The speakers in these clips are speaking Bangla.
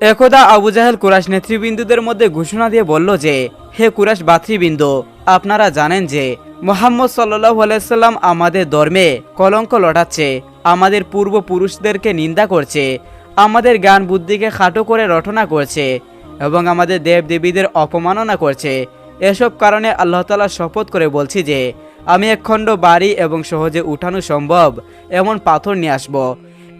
একদা আবু জাহেল কুরাশ নেতৃবৃন্দুদের মধ্যে ঘোষণা দিয়ে বলল যে, হে কুরাশ বাতৃবৃন্দ আপনারা জানেন যে, মোহাম্মদ সাল্লাহ আমাদের ধর্মে কলঙ্ক লটাচ্ছে, আমাদের পূর্বপুরুষদেরকে নিন্দা করছে, আমাদের জ্ঞান বুদ্ধিকে খাটো করে রটনা করছে এবং আমাদের দেব দেবীদের অপমাননা করছে। এসব কারণে আল্লাহ তালা শপথ করে বলছি যে, আমি একখণ্ড বাড়ি এবং সহজে উঠানো সম্ভব, এমন পাথর নিয়ে আসব।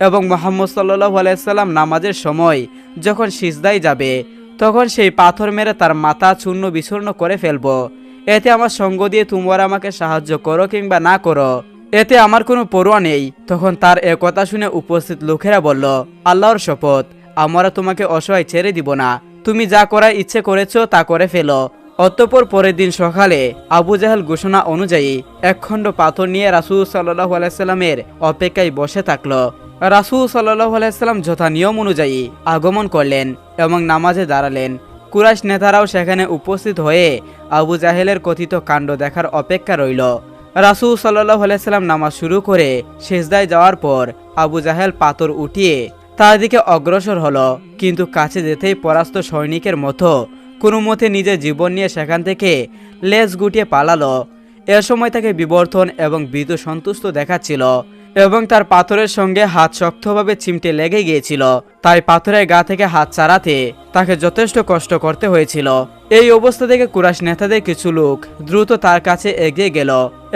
এবং মোহাম্মদ সাল্লাহ আলাইসাল্লাম নামাজের সময় যখন সিজদাই যাবে, তখন সেই পাথর মেরে তার মাথা চূর্ণ বিচূর্ণ করে ফেলব। এতে আমার সঙ্গ দিয়ে তোমরা আমাকে সাহায্য করো কিংবা না করো। এতে আমার কোনো পরোয়া নেই। তখন তার এ কথা শুনে উপস্থিত লোকেরা বলল, আল্লাহর শপথ, আমরা তোমাকে অসহায় ছেড়ে দিব না। তুমি যা করার ইচ্ছে করেছ তা করে ফেলো। অতঃপর পরের দিন সকালে আবু জাহেল ঘোষণা অনুযায়ী একখণ্ড পাথর নিয়ে রাসুল সাল্লাহ আলাইস্লামের অপেক্ষায় বসে থাকল। রাসুল সাল্লাহ আলাইস্লাম যথা নিয়ম অনুযায়ী আগমন করলেন এবং নামাজে দাঁড়ালেন। কুরাইশ নেতারাও সেখানে উপস্থিত হয়ে আবু জাহেলের কথিত কাণ্ড দেখার অপেক্ষা রইল। রাসুল সাল্লাহ আলাইস্লাম নামাজ শুরু করে শেষদায় যাওয়ার পর আবু জাহেল পাথর উঠিয়ে তার দিকে অগ্রসর হলো, কিন্তু কাছে যেতেই পরাস্ত সৈনিকের মতো কোনো মতে নিজের জীবন নিয়ে সেখান থেকে লেজ গুটিয়ে পালালো। এ সময় তাকে বিবর্তন এবং বিদু সন্তুষ্ট দেখাচ্ছিল। এবং তার পাথরের সঙ্গে হাত শক্তভাবে চিমটে লেগে গিয়েছিল। তাই পাথরের গা থেকে হাত ছাড়াতে তাকে যথেষ্ট কষ্ট করতে হয়েছিল। এই অবস্থা থেকে কুরাশ নেতাদের কিছু লোক দ্রুত তার কাছে এগিয়ে গেল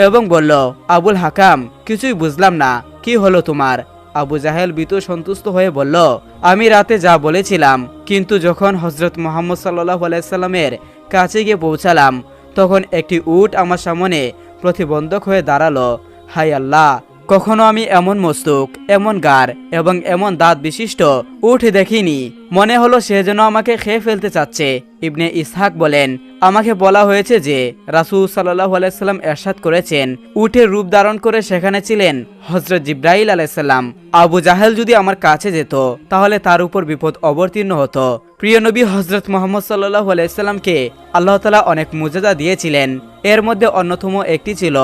এবং বলল, আবুল হাকাম, কিছুই বুঝলাম না। কি হলো তোমার? আবু জাহেল বিত সন্তুষ্ট হয়ে বলল, আমি রাতে যা বলেছিলাম, কিন্তু যখন হজরত মোহাম্মদ সাল্লাহ আলাইসাল্লামের কাছে গিয়ে পৌঁছালাম, তখন একটি উট আমার সামনে প্রতিবন্ধক হয়ে দাঁড়াল। হাই আল্লাহ কখনো আমি এমন মস্তুক, এমন গার এবং এমন দাঁত বিশিষ্ট উঠ দেখিনি। মনে হলো সে যেন আমাকে খেয়ে ফেলতে চাচ্ছে। ইবনে ইসহাক বলেন, আমাকে বলা হয়েছে যে রাসুল সাল্লাহ আলাইসাল্লাম এরশাদ করেছেন। উঠে রূপ ধারণ করে সেখানে ছিলেন হজরত জিব্রাহিল আলাইসাল্লাম আবু জাহেল যদি আমার কাছে যেত, তাহলে তার উপর বিপদ অবতীর্ণ হতো। প্রিয় নবী হজরত মোহাম্মদ সাল্লাহ আলাইসাল্লামকে আল্লাহ তালা অনেক মর্যাদা দিয়েছিলেন। এর মধ্যে অন্যতম একটি ছিল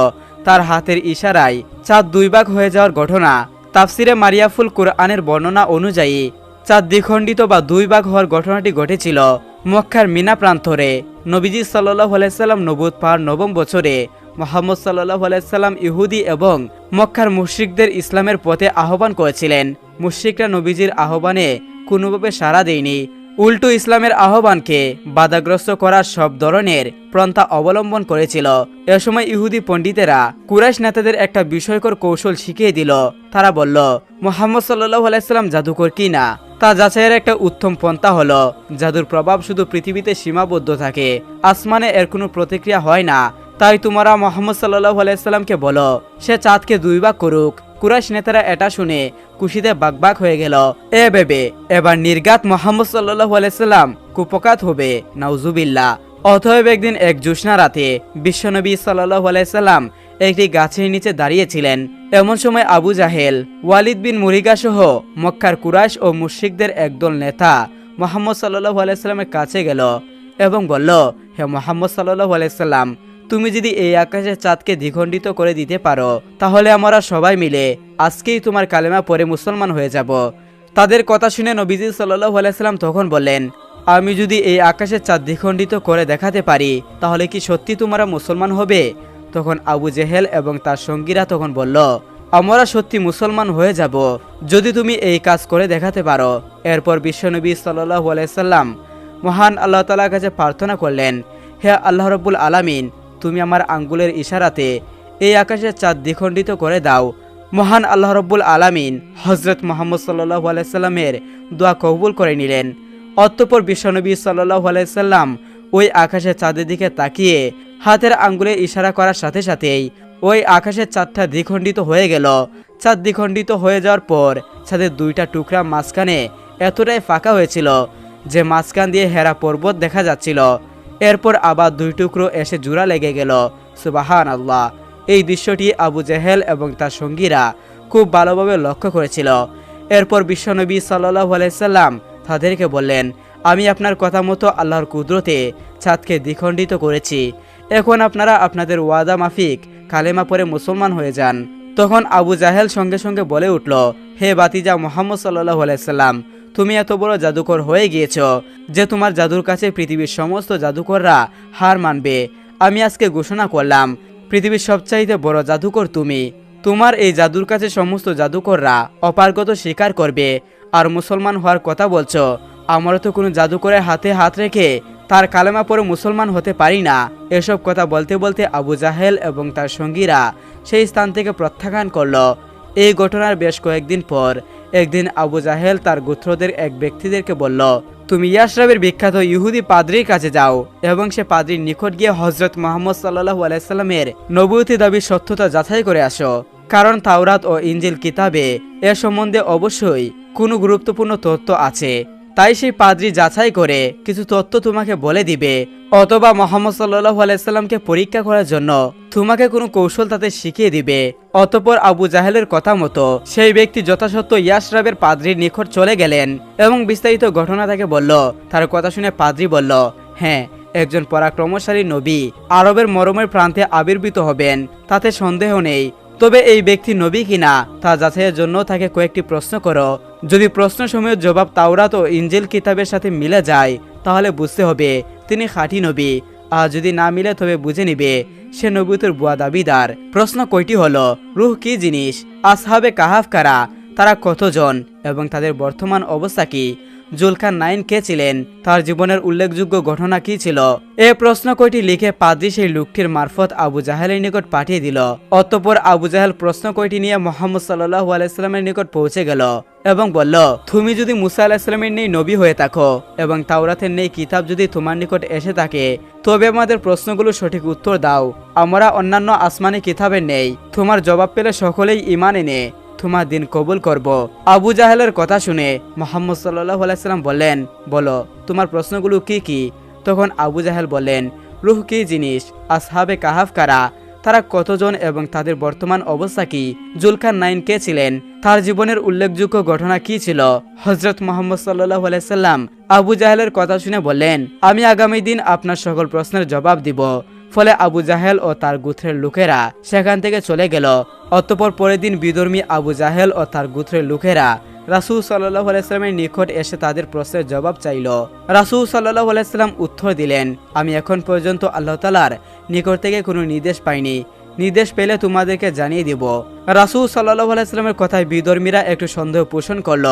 তার হাতের ইশারায় চাঁদ দুই ভাগ হয়ে যাওয়ার ঘটনা। তাফসিরে মারিয়াফুল কুরআনের বর্ণনা অনুযায়ী, চাঁদ দ্বিখণ্ডিত বা দুই ভাগ হওয়ার ঘটনাটি ঘটেছিল মক্কার মিনা প্রান্তরে। নবীজি সাল্লাহ আলাইসাল্লাম নবুদ পাহাড় নবম বছরে মোহাম্মদ সাল্লাহ আলাইসাল্লাম ইহুদি এবং মক্কার মুশ্রিকদের ইসলামের পথে আহ্বান করেছিলেন। মুশ্রিকরা নবীজির আহ্বানে কোনোভাবে সাড়া দেয়নি। উল্টো ইসলামের আহ্বানকে বাধাগ্রস্ত করার সব ধরনের পন্থা অবলম্বন করেছিল। এ সময় ইহুদি পণ্ডিতেরা কুরাইশ নেতাদের একটা বিষয়কর কৌশল শিখিয়ে দিল। তারা বলল, মোহাম্মদ সাল্লাহ আলাইসাল্লাম জাদুকর কি না? তা যাচাইয়ের একটা উত্তম পন্থা হলো, জাদুর প্রভাব শুধু পৃথিবীতে সীমাবদ্ধ থাকে, আসমানে এর কোনো প্রতিক্রিয়া হয় না তাই তোমরা মোহাম্মদ সাল্লাহ আলাইসাল্লামকে বলো, সে চাঁদকে দুই ভাগ করুক। কুরাইশ নেতারা এটা শুনে খুশিতে বাগবাগ হয়ে গেল। এ বেবে, এবার নির্গাত মোহাম্মদ সাল্লাহ আলাইসাল্লাম কুপকাত হবে নাউজুবিল্লা অতএব একদিন এক জোৎস্না রাতে বিশ্বনবী সাল্লাহ আলাইসাল্লাম একটি গাছের নিচে দাঁড়িয়েছিলেন। এমন সময় আবু জাহেল, ওয়ালিদ বিন মুরিগা সহ মক্কার কুরাইশ ও মুশিকদের একদল নেতা মোহাম্মদ সাল্লাহ আলাইসাল্লামের কাছে গেল এবং বলল, হে মোহাম্মদ সাল্লাহ আলাইসাল্লাম তুমি যদি এই আকাশের চাঁদকে দ্বিখণ্ডিত করে দিতে পারো, তাহলে আমরা সবাই মিলে আজকেই তোমার কালেমা পরে মুসলমান হয়ে যাব। তাদের কথা শুনে নবীজি সাল্লাহ আলাইসাল্লাম তখন বললেন, আমি যদি এই আকাশের চাঁদ দ্বিখণ্ডিত করে দেখাতে পারি, তাহলে কি সত্যি তোমরা মুসলমান হবে? তখন আবু জেহেল এবং তার সঙ্গীরা তখন বলল, আমরা সত্যি মুসলমান হয়ে যাব, যদি তুমি এই কাজ করে দেখাতে পারো। এরপর বিশ্বনবী সাল্লাহ আলাইসাল্লাম মহান আল্লাহ তালার কাছে প্রার্থনা করলেন, হে আল্লাহ রব্বুল আলামিন তুমি আমার আঙ্গুলের ইশারাতে এই আকাশের চাঁদ দ্বিখণ্ডিত করে দাও। মহান আল্লাহ রব্বুল আলামিন হজরত মোহাম্মদ সাল্লাহ আলাইসাল্লামের দোয়া কবুল করে নিলেন। অতঃপর বিশ্বনবী সাল্লাহ আলাইসাল্লাম ওই আকাশের চাঁদের দিকে তাকিয়ে হাতের আঙ্গুলে ইশারা করার সাথে সাথেই ওই আকাশের চাঁদটা দ্বিখণ্ডিত হয়ে গেল। চাঁদ দ্বিখণ্ডিত হয়ে যাওয়ার পর ছাদের দুইটা টুকরা মাঝখানে এতটাই ফাঁকা হয়েছিল যে মাঝখান দিয়ে হেরা পর্বত দেখা যাচ্ছিল। এরপর আবার দুই টুকরো এসে জোড়া লেগে গেল। সুবাহান আল্লাহ এই দৃশ্যটি আবু জেহেল এবং তার সঙ্গীরা খুব ভালোভাবে লক্ষ্য করেছিল। এরপর বিশ্বনবী সাল্লাহ আলাইসাল্লাম তাদেরকে বললেন, আমি আপনার কথা মতো আল্লাহর কুদরতে ছাদকে দ্বিখণ্ডিত করেছি। এখন আপনারা আপনাদের ওয়াদা মাফিক কালেমা পরে মুসলমান হয়ে যান। তখন আবু জাহেল সঙ্গে সঙ্গে বলে উঠল, হে বাতিজা মোহাম্মদ সাল্লাহ আলাইসাল্লাম তুমি এত বড় জাদুকর হয়ে গিয়েছ যে তোমার জাদুর কাছে পৃথিবীর সমস্ত জাদুকররা হার মানবে। আমি আজকে ঘোষণা করলাম, পৃথিবীর সবচাইতে বড় জাদুকর তুমি। তোমার এই জাদুর কাছে সমস্ত জাদুকররা অপারগত স্বীকার করবে। আর মুসলমান হওয়ার কথা বলছো আমারও তো কোনো জাদুকরের হাতে হাত রেখে তার কালেমা পরে মুসলমান হতে পারি না। এসব কথা বলতে বলতে আবু জাহেল এবং তার সঙ্গীরা সেই স্থান থেকে প্রত্যাখ্যান করল। এই ঘটনার বেশ কয়েকদিন পর একদিন আবু জাহেল তার গোত্রদের এক ব্যক্তিদেরকে বলল, তুমি ইয়াসরাবের বিখ্যাত ইহুদি পাদ্রির কাছে যাও এবং সে পাদ্রির নিকট গিয়ে হজরত মোহাম্মদ সাল্লাহু আলাইসাল্লামের নবুয়তি দাবির সত্যতা যাচাই করে আসো। কারণ তাওরাত ও ইঞ্জিল কিতাবে এ সম্বন্ধে অবশ্যই কোনো গুরুত্বপূর্ণ তথ্য আছে। তাই সেই পাদ্রি যাচাই করে কিছু তথ্য তোমাকে বলে দিবে। অথবা মোহাম্মদ সাল্লাহ আলাইসাল্লামকে পরীক্ষা করার জন্য তোমাকে কোনো কৌশল তাতে শিখিয়ে দিবে। অতপর আবু জাহেলের কথা মতো সেই ব্যক্তি যথাসত্ত্ব ইয়াসরাবের পাদ্রির নিকট চলে গেলেন এবং বিস্তারিত ঘটনা তাকে বলল। তার কথা শুনে পাদ্রি বলল হ্যাঁ একজন পরাক্রমশালী নবী আরবের মরমের প্রান্তে আবির্ভূত হবেন, তাতে সন্দেহ নেই। তবে এই ব্যক্তি নবী কিনা তা যাচাইয়ের জন্য তাকে কয়েকটি প্রশ্ন করো। যদি প্রশ্ন প্রশ্নসমূহের জবাব তাওরাত ও ইঞ্জেল কিতাবের সাথে মিলে যায়, তাহলে বুঝতে হবে তিনি খাঁটি নবী। আর যদি না মিলে, তবে বুঝে নিবে সে নবীতের বুয়া দাবিদার। প্রশ্ন কয়টি হলো, রুহ কি জিনিস? আসহাবে কাহাফ কারা? তারা কতজন? এবং তাদের বর্তমান অবস্থা কি? জুলখান নাইন কে ছিলেন? তার জীবনের উল্লেখযোগ্য ঘটনা কি ছিল? এ প্রশ্ন কয়টি লিখে পাদ্রি সেই লোকটির মারফত আবু জাহেলের নিকট পাঠিয়ে দিল। অতঃপর আবু জাহেল প্রশ্ন কয়টি নিয়ে মোহাম্মদ সাল্লাহ আলাইস্লামের নিকট পৌঁছে গেল এবং বলল, তুমি যদি মুসা আলাহিসাল্লামের নেই নবী হয়ে থাকো এবং তাওরাতের নেই কিতাব যদি তোমার নিকট এসে থাকে, তবে আমাদের প্রশ্নগুলো সঠিক উত্তর দাও। আমরা অন্যান্য আসমানি কিতাবের নেই। তোমার জবাব পেলে সকলেই ইমান এনে তোমার দিন কবুল করব। আবু জাহেলের কথা শুনে মোহাম্মদ সাল্লাহ আলাইসাল্লাম বললেন, বলো, তোমার প্রশ্নগুলো কি কি? তখন আবু জাহেল বললেন, রুহ কি জিনিস? আসহাবে কাহাফ কারা? তারা কতজন এবং তাদের বর্তমান অবস্থা কি? জুলখান নাইন কে ছিলেন? তার জীবনের উল্লেখযোগ্য ঘটনা কি ছিল? হজরত মোহাম্মদ সাল্লাহ আলাইসাল্লাম আবু জাহেলের কথা শুনে বললেন, আমি আগামী দিন আপনার সকল প্রশ্নের জবাব দিব। ফলে আবু জাহেল ও তার গুত্রের লোকেরা সেখান থেকে চলে গেল। অতপর পরের দিন বিধর্মী আবু জাহেল ও তার গুত্রের লোকেরা রাসুল সাল্লাহ আলাইস্লামের নিকট এসে তাদের প্রশ্নের জবাব চাইল। রাসুল সাল্লাহ আলাইস্লাম উত্তর দিলেন, আমি এখন পর্যন্ত আল্লাহ তালার নিকট থেকে কোনো নির্দেশ পাইনি। নির্দেশ পেলে তোমাদেরকে জানিয়ে দিব। রাসুল সাল্লাহ আলাইস্লামের কথায় বিধর্মীরা একটু সন্দেহ পোষণ করল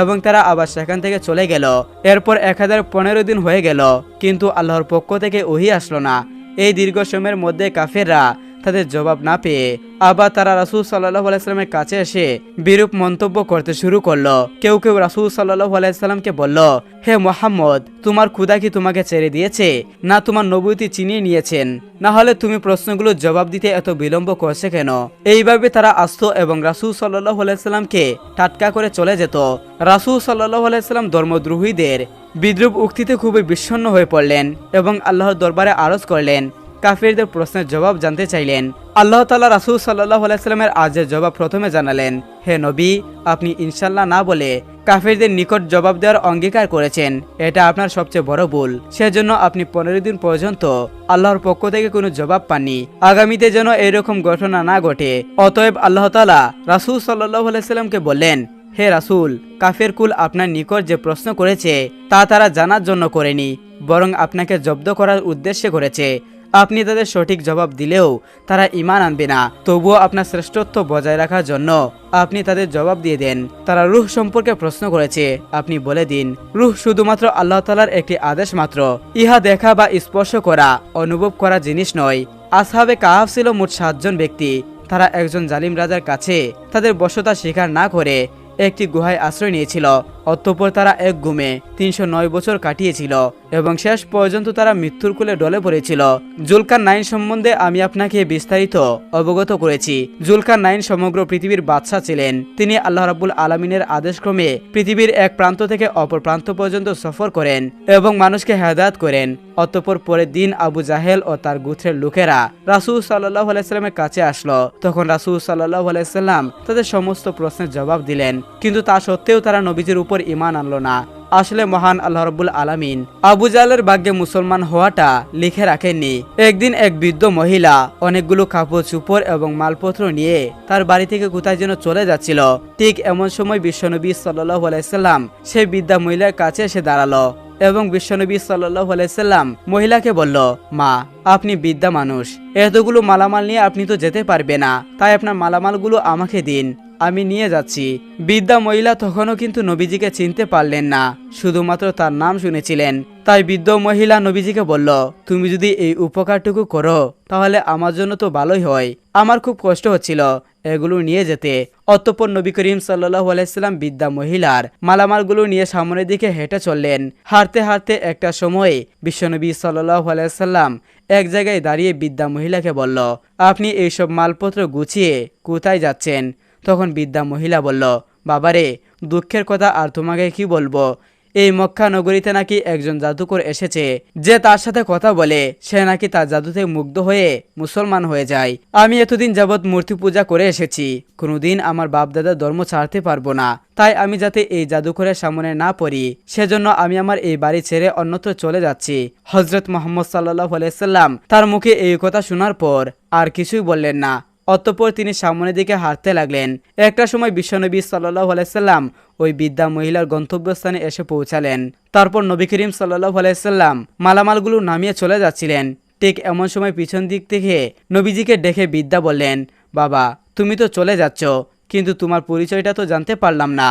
এবং তারা আবার সেখান থেকে চলে গেল। এরপর এক হাজার পনেরো দিন হয়ে গেল, কিন্তু আল্লাহর পক্ষ থেকে ওহি আসলো না। এই দীর্ঘ সময়ের মধ্যে কাফেররা তাদের জবাব না পেয়ে আবার তারা রাসুল সাল্লাহ আলাইস্লামের কাছে এসে বিরূপ মন্তব্য করতে শুরু করল। কেউ কেউ রাসুল সাল্লাহ আলাইস্লামকে বলল, হে মোহাম্মদ, তোমার খুদা কি তোমাকে ছেড়ে দিয়েছে? না তোমার নবুতি চিনিয়ে নিয়েছেন? না হলে তুমি প্রশ্নগুলোর জবাব দিতে এত বিলম্ব করছে কেন? এইভাবে তারা আসতো এবং রাসুল সাল্লাহ আলাইস্লামকে টাটকা করে চলে যেত। রাসুল সাল্লাহ আলাইস্লাম ধর্মদ্রোহীদের বিদ্রুপ উক্তিতে খুবই বিষণ্ণ হয়ে পড়লেন এবং আল্লাহর দরবারে আরজ করলেন। কাফিরদের প্রশ্নের জবাব জানতে চাইলেন। আল্লাহ তালা রাসুল সাল্লাহ আলাইস্লামের আজের জবাব প্রথমে জানালেন, হে নবী, আপনি ইনশাল্লাহ না বলে কাফিরদের নিকট জবাব দেওয়ার অঙ্গীকার করেছেন। এটা আপনার সবচেয়ে বড় ভুল। সেজন্য আপনি পনেরো দিন পর্যন্ত আল্লাহর পক্ষ থেকে কোনো জবাব পাননি। আগামীতে যেন এরকম ঘটনা না ঘটে। অতএব আল্লাহ তালা রাসুল সাল্লাহ আলাইস্লামকে বললেন, হে রাসুল, কাফের কুল আপনার নিকট যে প্রশ্ন করেছে, তা তারা জানার জন্য করেনি, বরং আপনাকে জব্দ করার উদ্দেশ্যে করেছে। আপনি তাদের সঠিক জবাব দিলেও তারা ইমান আনবে না। তবুও আপনার শ্রেষ্ঠত্ব বজায় রাখার জন্য আপনি তাদের জবাব দিয়ে দেন। তারা রুহ সম্পর্কে প্রশ্ন করেছে। আপনি বলে দিন, রুহ শুধুমাত্র আল্লাহ তালার একটি আদেশ মাত্র। ইহা দেখা বা স্পর্শ করা, অনুভব করা জিনিস নয়। আসহাবে কাহাফ ছিল মোট সাতজন ব্যক্তি। তারা একজন জালিম রাজার কাছে তাদের বসতা স্বীকার না করে একটি গুহায় আশ্রয় নিয়েছিল। অতঃপর তারা এক গুমে তিনশো নয় বছর কাটিয়েছিল। এবং শেষ পর্যন্ত তারা মৃত্যুর কোলে ডলে পড়েছিল। জুলকার নাইন সম্বন্ধে আমি আপনাকে বিস্তারিত অবগত করেছি। জুলকার নাইন সমগ্র পৃথিবীর বাদশাহ ছিলেন। তিনি আল্লাহ রাবুল আলমিনের আদেশক্রমে পৃথিবীর এক প্রান্ত থেকে অপর প্রান্ত পর্যন্ত সফর করেন এবং মানুষকে হেদায়ত করেন। অতঃপর পরের দিন আবু জাহেল ও তার গুথের লোকেরা রাসুল সাল্লাহ আলাইস্লামের কাছে আসলো। তখন রাসুল সাল্লাহ আলাইস্লাম তাদের সমস্ত প্রশ্নের জবাব দিলেন। কিন্তু তা সত্ত্বেও তারা নবীজির উপর ইমান আনলো না। আসলে মহান আল্লাহ রব্বুল আলামিন আবু জালের ভাগ্যে মুসলমান হওয়াটা লিখে রাখেননি। একদিন এক বৃদ্ধ মহিলা অনেকগুলো কাপড়, চুপড় এবং মালপত্র নিয়ে তার বাড়ি থেকে কোথায় যেন চলে যাচ্ছিল। ঠিক এমন সময় বিশ্বনবী সাল্লাহ আলাইসাল্লাম সেই বৃদ্ধা মহিলার কাছে এসে দাঁড়াল এবং বিশ্বনবী সাল্লাহ আলাইসাল্লাম মহিলাকে বলল, মা, আপনি বিদ্যা মানুষ। এতগুলো মালামাল নিয়ে আপনি তো যেতে পারবে না। তাই আপনার মালামালগুলো আমাকে দিন। আমি নিয়ে যাচ্ছি। বিদ্যা মহিলা তখনও কিন্তু নবীজিকে চিনতে পারলেন না। শুধুমাত্র তার নাম শুনেছিলেন। তাই বৃদ্ধ মহিলা নবীজিকে বলল, তুমি যদি এই উপকারটুকু করো, তাহলে আমার জন্য তো ভালোই হয়। আমার খুব কষ্ট হচ্ছিল এগুলো নিয়ে যেতে। অতঃপর নবী করিম সাল্লাহ আলাইসাল্লাম বিদ্যা মহিলার মালামালগুলো নিয়ে সামনের দিকে হেঁটে চললেন। হাঁটতে হাঁটতে একটা সময়ে বিশ্বনবী সাল্লাহ আলাইসাল্লাম এক জায়গায় দাঁড়িয়ে বিদ্যা মহিলাকে বলল, আপনি এইসব মালপত্র গুছিয়ে কোথায় যাচ্ছেন? তখন বিদ্যা মহিলা বলল, বাবারে, দুঃখের কথা আর তোমাকে কি বলব? এই মক্কা নগরীতে নাকি একজন জাদুকর এসেছে। যে তার সাথে কথা বলে, সে নাকি তার জাদুতে মুগ্ধ হয়ে মুসলমান হয়ে যায়। আমি এতদিন যাবৎ মূর্তি পূজা করে এসেছি। কোনোদিন আমার বাপদাদা ধর্ম ছাড়তে পারব না। তাই আমি যাতে এই জাদুকরের সামনে না পড়ি। সেজন্য আমি আমার এই বাড়ি ছেড়ে অন্যত্র চলে যাচ্ছি। হজরত মোহাম্মদ সাল্লাহ আলাইসাল্লাম তার মুখে এই কথা শোনার পর আর কিছুই বললেন না। অতঃপর তিনি সামনের দিকে হাঁটতে লাগলেন। একটা সময় বিশ্বনবী সাল্লাহ আলাইসাল্লাম ওই বিদ্যা মহিলার গন্তব্যস্থানে এসে পৌঁছালেন। তারপর নবী করিম সাল্লাহ আলাইসাল্লাম মালামালগুলো নামিয়ে চলে যাচ্ছিলেন। ঠিক এমন সময় পিছন দিক থেকে নবীজিকে ডেকে বিদ্যা বললেন, বাবা, তুমি তো চলে যাচ্ছ, কিন্তু তোমার পরিচয়টা তো জানতে পারলাম না।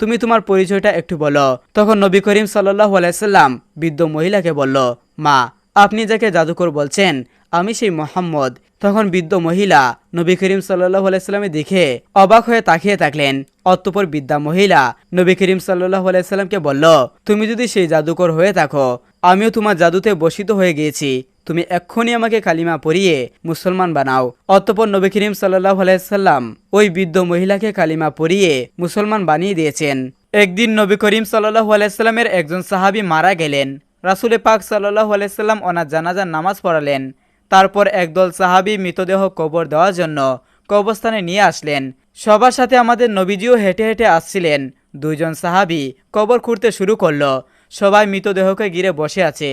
তুমি তোমার পরিচয়টা একটু বলো। তখন নবী করিম সাল্লাহ আলাইসাল্লাম বৃদ্ধ মহিলাকে বলল, মা, আপনি যাকে জাদুকর বলছেন আমি সেই মোহাম্মদ। তখন বৃদ্ধ মহিলা নবী করিম সাল্লাহ আলাইস্লামের দিকে অবাক হয়ে তাকিয়ে থাকলেন। অতঃপর বিদ্যা মহিলা নবী করিম সাল্লাহ আলাইস্লামকে বলল, তুমি যদি সেই জাদুকর হয়ে থাকো, আমিও তোমার জাদুতে বসিত হয়ে গিয়েছি। তুমি এক্ষুনি আমাকে কালিমা পরিয়ে মুসলমান বানাও। অতঃপর নবী করিম সাল্লাহ আলাইসাল্লাম ওই বৃদ্ধ মহিলাকে কালিমা পরিয়ে মুসলমান বানিয়ে দিয়েছেন। একদিন নবী করিম সাল্লাহ আলাইস্লামের একজন সাহাবি মারা গেলেন। রাসুলে পাক সাল্লাহ আলাইসাল্লাম ওনার জানাজার নামাজ পড়ালেন। তারপর একদল সাহাবি মৃতদেহ কবর দেওয়ার জন্য কবরস্থানে নিয়ে আসলেন। সবার সাথে আমাদের নবীজিও হেঁটে হেঁটে আসছিলেন। দুইজন সাহাবি কবর খুঁড়তে শুরু করল। সবাই মৃতদেহকে ঘিরে বসে আছে।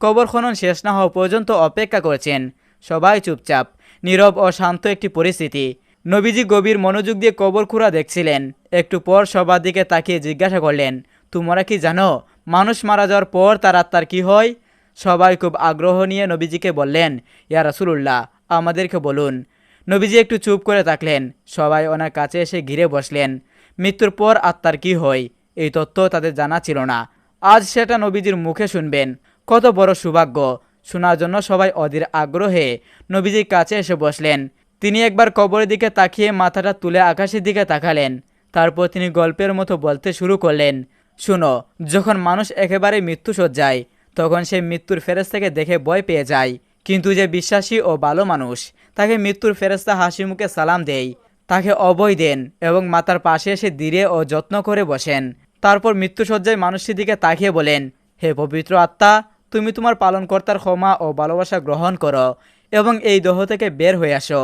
কবর খনন শেষ না হওয়া পর্যন্ত অপেক্ষা করছেন। সবাই চুপচাপ, নীরব ও শান্ত একটি পরিস্থিতি। নবীজি গভীর মনোযোগ দিয়ে কবর খুঁড়া দেখছিলেন। একটু পর সবার দিকে তাকিয়ে জিজ্ঞাসা করলেন, তোমরা কি জানো, মানুষ মারা যাওয়ার পর তার আত্মার কি হয়? সবাই খুব আগ্রহ নিয়ে নবীজিকে বললেন, ইয়া রাসুলুল্লাহ, আমাদেরকে বলুন। নবীজি একটু চুপ করে থাকলেন। সবাই ওনার কাছে এসে ঘিরে বসলেন। মৃত্যুর পর আত্মার কি হয়? এই তথ্য তাদের জানা ছিল না। আজ সেটা নবীজির মুখে শুনবেন। কত বড় সৌভাগ্য। শোনার জন্য সবাই অধীর আগ্রহে নবীজির কাছে এসে বসলেন। তিনি একবার কবরের দিকে তাকিয়ে মাথাটা তুলে আকাশের দিকে তাকালেন। তারপর তিনি গল্পের মতো বলতে শুরু করলেন, শুনো, যখন মানুষ একেবারে মৃত্যু সজ্জায় তখন সে মৃত্যুর ফেরেস্তাকে দেখে ভয় পেয়ে যায়। কিন্তু যে বিশ্বাসী ও ভালো মানুষ, তাকে মৃত্যুর ফেরেস্তা হাসি মুখে সালাম দেয়। তাকে অবয় দেন এবং মাতার পাশে এসে ধীরে ও যত্ন করে বসেন। তারপর মৃত্যুসজ্জায় মানুষটির দিকে তাকিয়ে বলেন, হে পবিত্র আত্মা, তুমি তোমার পালনকর্তার ক্ষমা ও ভালোবাসা গ্রহণ করো এবং এই দেহ থেকে বের হয়ে আসো।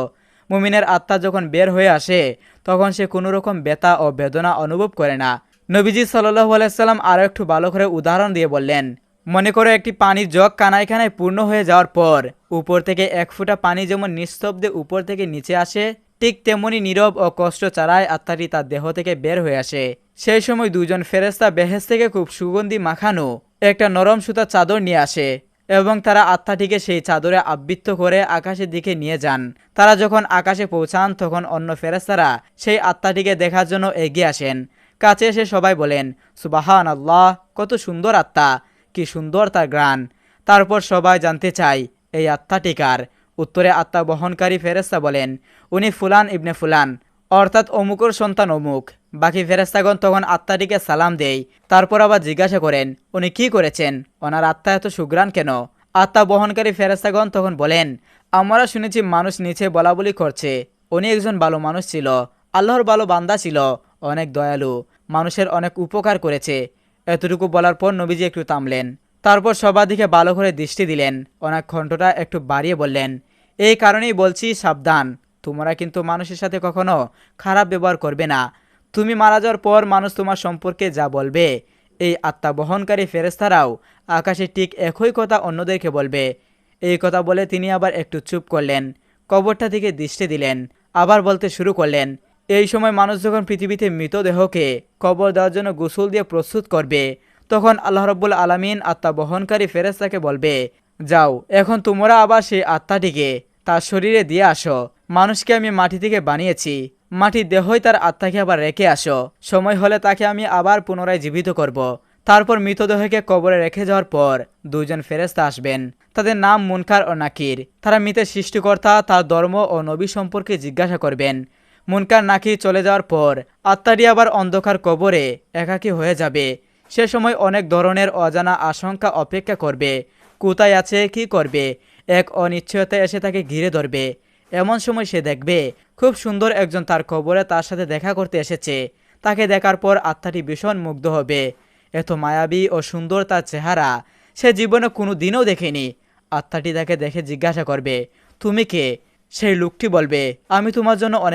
মুমিনের আত্মা যখন বের হয়ে আসে, তখন সে কোনো রকম ব্যথা ও বেদনা অনুভব করে না। নবীজি সাল্লাহ আলাইসাল্লাম আরও একটু ভালো করে উদাহরণ দিয়ে বললেন মনে করো একটি পানির জগ কানায় কানায় পূর্ণ হয়ে যাওয়ার পর, উপর থেকে এক ফোঁটা পানি যেমন নিস্তব্ধে উপর থেকে নিচে আসে, ঠিক তেমনি নীরব ও কষ্ট চারায় আত্মাটি তার দেহ থেকে বের হয়ে আসে। সেই সময় দুজন ফেরেস্তা বেহেস থেকে খুব সুগন্ধি মাখানো একটা নরম সুতা চাদর নিয়ে আসে এবং তারা আত্মাটিকে সেই চাদরে আবৃত্ত করে আকাশের দিকে নিয়ে যান। তারা যখন আকাশে পৌঁছান, তখন অন্য ফেরেস্তারা সেই আত্মাটিকে দেখার জন্য এগিয়ে আসেন। কাছে এসে সবাই বলেন সুবাহান আল্লাহ কত সুন্দর আত্মা! কি সুন্দর তার গ্রাণ। তারপর সবাই জানতে চায়, এই আত্মাটিকার উত্তরে আত্মা বহনকারী ফেরেস্তা বলেন, উনি ফুলান ইবনে ফুলান। অর্থাৎ অমুকর সন্তান অমুক। বাকি ফেরেস্তাগণ তখন আত্মাটিকে সালাম দেয়। তারপর আবার জিজ্ঞাসা করেন, উনি কি করেছেন? ওনার আত্মা এত সুগ্রাণ কেন? আত্মা বহনকারী ফেরেস্তাগণ তখন বলেন, আমরা শুনেছি মানুষ নিচে বলা বলি করছে। উনি একজন ভালো মানুষ ছিল। আল্লাহর ভালো বান্দা ছিল। অনেক দয়ালু। মানুষের অনেক উপকার করেছে। এতটুকু বলার পর নবীজি একটু থামলেন। তারপর সবার দিকে ভালো করে দৃষ্টি দিলেন। অনেক খণ্ডটা একটু বাড়িয়ে বললেন, এই কারণেই বলছি সাবধান। তোমরা কিন্তু মানুষের সাথে কখনো খারাপ ব্যবহার করবে না। তুমি মারা যাওয়ার পর মানুষ তোমার সম্পর্কে যা বলবে, এই আত্মা বহনকারী ফেরেস্তারাও আকাশে ঠিক একই কথা অন্যদেরকে বলবে। এই কথা বলে তিনি আবার একটু চুপ করলেন, কবরটা থেকে দৃষ্টি দিলেন, আবার বলতে শুরু করলেন এই সময় মানুষ যখন পৃথিবীতে মৃতদেহকে কবর দেওয়ার জন্য গোসল দিয়ে প্রস্তুত করবে, তখন আল্লাহ রব্বুল আলমিন আত্মা বহনকারী ফেরেস্তাকে বলবে, যাও, এখন তোমরা আবার সেই আত্মাটিকে তার শরীরে দিয়ে আসো। মানুষকে আমি মাটি থেকে বানিয়েছি। মাটির দেহই তার আত্মাকে আবার রেখে আসো। সময় হলে তাকে আমি আবার পুনরায় জীবিত করব। তারপর মৃতদেহকে কবরে রেখে যাওয়ার পর দুজন ফেরেস্তা আসবেন। তাদের নাম মুনকার ও নাকির। তারা মৃতের সৃষ্টিকর্তা, তার ধর্ম ও নবী সম্পর্কে জিজ্ঞাসা করবেন। মুনকার নাকি চলে যাওয়ার পর আত্মাটি আবার অন্ধকার কবরে একাকী হয়ে যাবে। সে সময় অনেক ধরনের অজানা আশঙ্কা অপেক্ষা করবে। কোথায় আছে, কি করবে? এক অনিশ্চয়তা এসে তাকে ঘিরে ধরবে। এমন সময় সে দেখবে, খুব সুন্দর একজন তার কবরে তার সাথে দেখা করতে এসেছে। তাকে দেখার পর আত্মাটি ভীষণ মুগ্ধ হবে। এত মায়াবী ও সুন্দর তার চেহারা সে জীবনে কোনো দিনও দেখেনি। আত্মাটি তাকে দেখে জিজ্ঞাসা করবে, তুমি কে? সেই লোকটি বলবে, আমি তোমার জন্য অনেক